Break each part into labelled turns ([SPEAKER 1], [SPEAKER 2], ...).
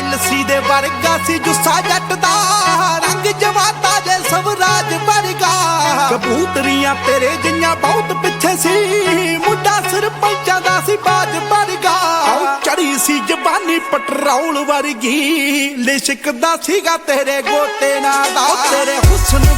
[SPEAKER 1] Jersey ਦੇ ਵਰਗਾ ਸੀ ਜੁੱਸਾ ਜੱਟ ਦਾ। ਰੰਗ ਜਵਾਤਾ ਜੇ ਸਵਰਾਜ ਵਰਗਾ। ਕਬੂਤਰੀਆਂ ਤੇਰੇ ਜਿੰਨਾ ਬਹੁਤ ਪਿੱਛੇ ਸੀ। ਮੁੰਡਾ ਸਰਪੰਚਾਂ ਦਾ ਸੀ, ਬਾਜ ਵਰਗਾ। ਚੜੀ ਸੀ ਜਵਾਨੀ ਪਟਰੌਲ ਵਰਗੀ। ਲਿਸ਼ਕਦਾ ਸੀਗਾ ਤੇਰੇ ਗੋਤੇ ਨਾਲ ਦਾ। ਤੇਰੇ ਹੁਸਨ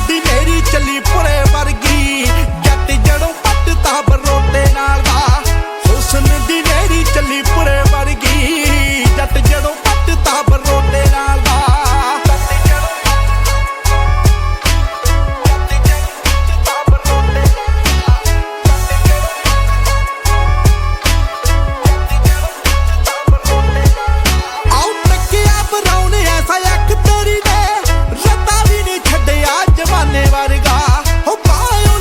[SPEAKER 1] ਵਰਗਾ। ਹੋ ਪਾਇਓ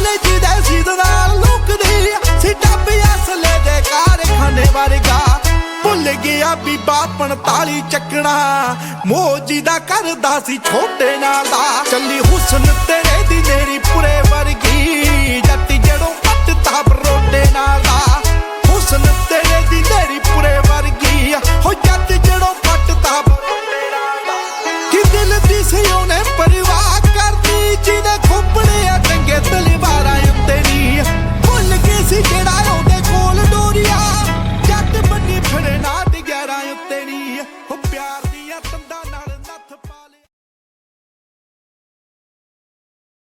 [SPEAKER 1] ਚੱਕਣਾ। ਮੋਜੀ ਦਾ ਕਰਦਾ ਸੀ ਛੋਟੇ ਨਾਲ ਦਾ। ਚੱਲੀ ਹੁਸਨ ਤੇਰੇ ਦੀ ਨੇਰੀ ਪੁਰੇ ਵਰਗੀ। ਜੱਟ ਜੜੋਂ ਪੱਟ ਤਾ ਬਰੋਟੇ ਨਾਲ ਦਾ। ਹੁਸਨ ਤੇਰੇ ਦੀ ਨੇਰੀ ਪੁਰੇ ਵਰਗੀ ਹੋ ਜੱਟ ਜੜੋਂ ਪੱਟ ਤਾ ਬਰੋਟੇ ਨਾਲ ਦਾ। ਕਿ ਦਿਲ ਦੀ ਸਿਓ